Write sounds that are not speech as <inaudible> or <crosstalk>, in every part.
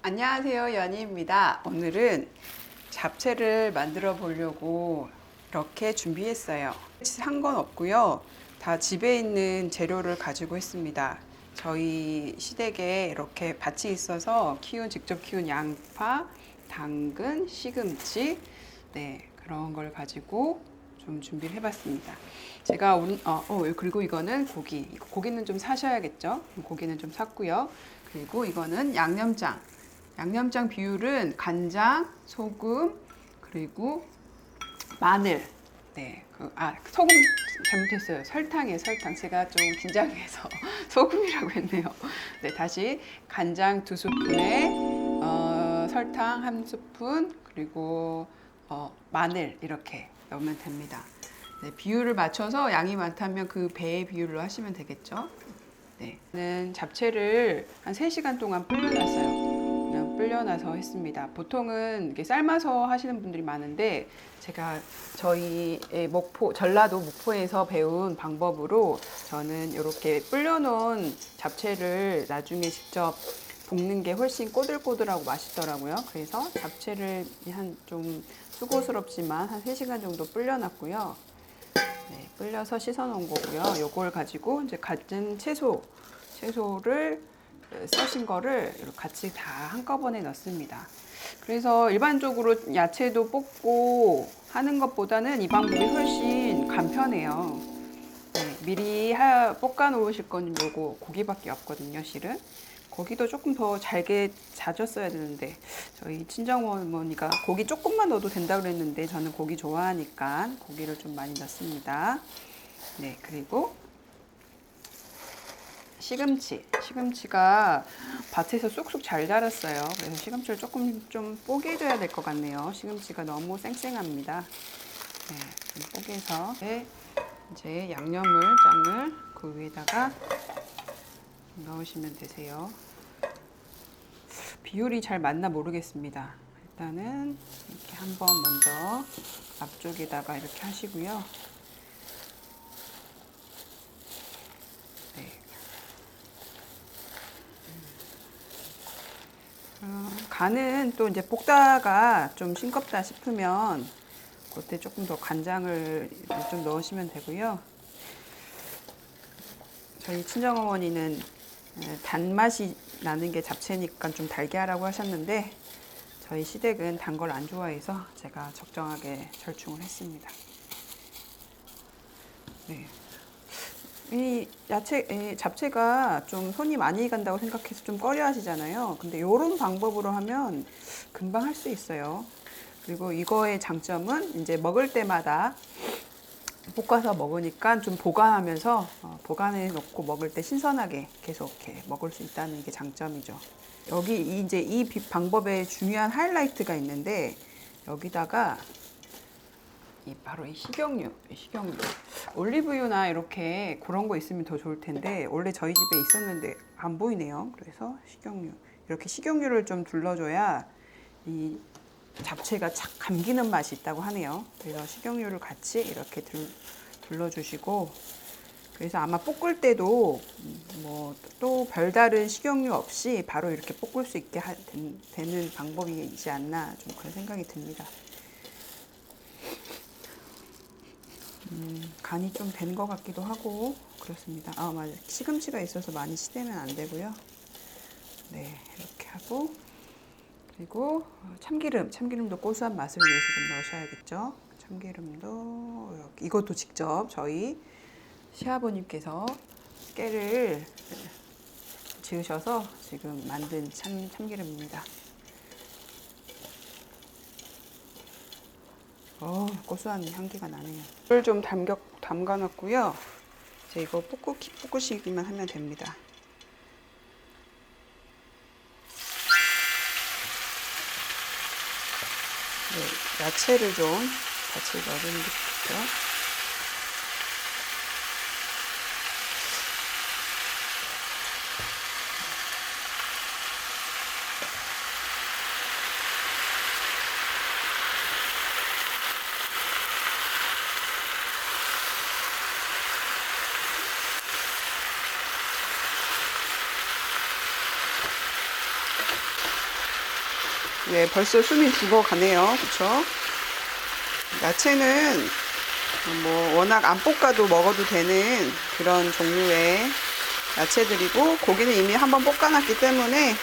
안녕하세요 연희입니다. 오늘은 잡채를 만들어 보려고 이렇게 준비했어요. 한건 없고요. 다 집에 있는 재료를 가지고 했습니다. 저희 시댁에 이렇게 밭이 있어서 키운 직접 키운 양파, 당근, 시금치, 네 그런 걸 가지고 좀 준비를 해봤습니다. 제가 오늘 어, 어, 그리고 이거는 고기. 고기는 좀 사셔야겠죠. 고기는 좀 샀고요. 그리고 이거는 양념장. 양념장 비율은 간장, 소금, 그리고 마늘. 네, 그, 아 소금 잘못했어요. 설탕이에요, 설탕. 제가 좀 긴장해서 <laughs> 소금이라고 했네요. 네, 다시 간장 두 스푼에 어, 설탕 한 스푼 그리고 어, 마늘 이렇게 넣으면 됩니다. 네, 비율을 맞춰서 양이 많다면 그 배의 비율로 하시면 되겠죠. 네, 저는 잡채를 한 3시간 동안 불려놨어요. 불려놔서 했습니다. 보통은 이렇게 삶아서 하시는 분들이 많은데 제가 저희의 목포 전라도 목포에서 배운 방법으로 저는 이렇게 불려놓은 잡채를 나중에 직접 볶는 게 훨씬 꼬들꼬들하고 맛있더라고요. 그래서 잡채를 한 좀 수고스럽지만 한 3시간 정도 불려놨고요. 네, 불려서 씻어 놓은 거고요. 요걸 가지고 이제 갖은 채소, 채소를 어, 써신 거를 같이 다 한꺼번에 넣습니다. 그래서 일반적으로 야채도 볶고 하는 것보다는 이 방법이 훨씬 간편해요. 네, 미리 하, 볶아 놓으실 건 요거 고기밖에 없거든요, 실은. 고기도 조금 더 잘게 자졌어야 되는데 저희 친정 어머니가 고기 조금만 넣어도 된다 그랬는데 저는 고기 좋아하니까 고기를 좀 많이 넣습니다. 네, 그리고 시금치. 시금치가 밭에서 쑥쑥 잘 자랐어요. 그래서 시금치를 조금 좀 뽀개줘야 될 것 같네요. 시금치가 너무 쌩쌩합니다. 네, 좀 뽀개서 네, 이제 양념을 짱을 그 위에다가 넣으시면 되세요. 비율이 잘 맞나 모르겠습니다. 일단은 이렇게 한번 먼저 앞쪽에다가 이렇게 하시고요. 어, 간은 또 이제 볶다가 좀 싱겁다 싶으면 그때 조금 더 간장을 좀 넣으시면 되고요. 저희 친정어머니는 에, 단맛이 나는 게 잡채니까 좀 달게 하라고 하셨는데 저희 시댁은 단 걸 안 좋아해서 제가 적정하게 절충을 했습니다. 네. 이 야채, 이 잡채가 좀 손이 많이 간다고 생각해서 좀 꺼려 하시잖아요. 근데 이런 방법으로 하면 금방 할 수 있어요. 그리고 이거의 장점은 이제 먹을 때마다 볶아서 먹으니까 좀 보관하면서 어, 보관해 놓고 먹을 때 신선하게 계속 이렇게 먹을 수 있다는 게 장점이죠. 여기 이- 이제 이 비- 방법의 중요한 하이라이트가 있는데 여기다가 이 바로 이 식용유, 이 식용유. 올리브유나 이렇게 그런 거 있으면 더 좋을 텐데 원래 저희 집에 있었는데 안 보이네요. 그래서 식용유. 이렇게 식용유를 좀 둘러줘야 이 잡채가 착 감기는 맛이 있다고 하네요. 그래서 식용유를 같이 이렇게 둘, 둘러주시고 그래서 아마 볶을 때도 뭐 또 별다른 식용유 없이 바로 이렇게 볶을 수 있게 하, 된- 되는 방법이지 않나 좀 그런 생각이 듭니다. 음, 간이 좀 된 것 같기도 하고 그렇습니다. 아 맞아 시금치가 있어서 많이 시대면 안 되고요. 네 이렇게 하고 그리고 참기름 참기름도 고소한 맛을 위해서 좀 넣으셔야겠죠. 참기름도 이것도 직접 저희 시아버님께서 깨를 지으셔서 지금 만든 참, 참기름입니다. 어, 고소한 향기가 나네요. 물을 좀 담겨, 담가놨고요. 이제 이거 볶고, 볶으시기만 하면 됩니다. 네, 야채를 좀 같이 넣어주는 게 좋죠. 네, 벌써 숨이 죽어가네요. 그렇죠? 야채는 뭐 워낙 안 볶아도 먹어도 되는 그런 종류의 야채들이고 고기는 이미 한번 볶아놨기 때문에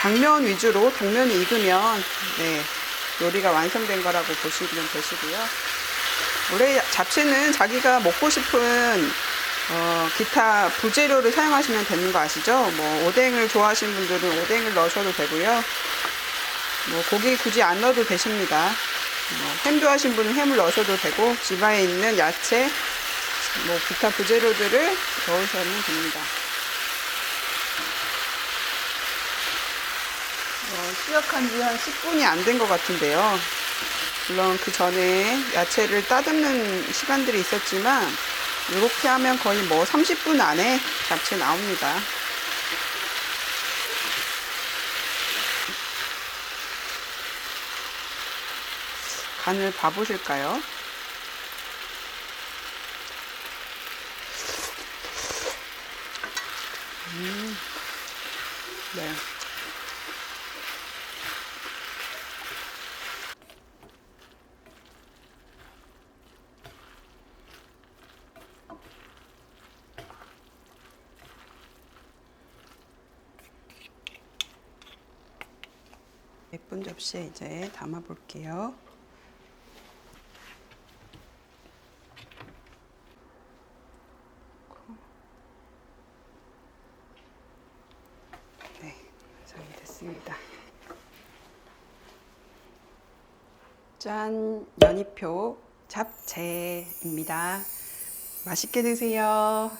당면 위주로 당면이 익으면 네, 요리가 완성된 거라고 보시면 되시고요. 원래 잡채는 자기가 먹고 싶은 어, 기타 부재료를 사용하시면 되는 거 아시죠? 뭐 오뎅을 좋아하시는 분들은 오뎅을 넣으셔도 되고요. 뭐 고기 굳이 안 넣어도 되십니다. 뭐, 햄 좋아하시는 분은 햄을 넣으셔도 되고 집안에 있는 야채, 뭐 기타 부재료들을 넣으시면 됩니다. 어, 시작한 지 한 10분이 안 된 것 같은데요. 물론 그 전에 야채를 따듬는 시간들이 있었지만 이렇게 하면 거의 뭐 30분 안에 잡채 나옵니다. 간을 봐보실까요? 음, 네. 예쁜 접시에 이제 담아 볼게요. 네, 완성이 됐습니다. 짠, 연잎표 잡채입니다. 맛있게 드세요.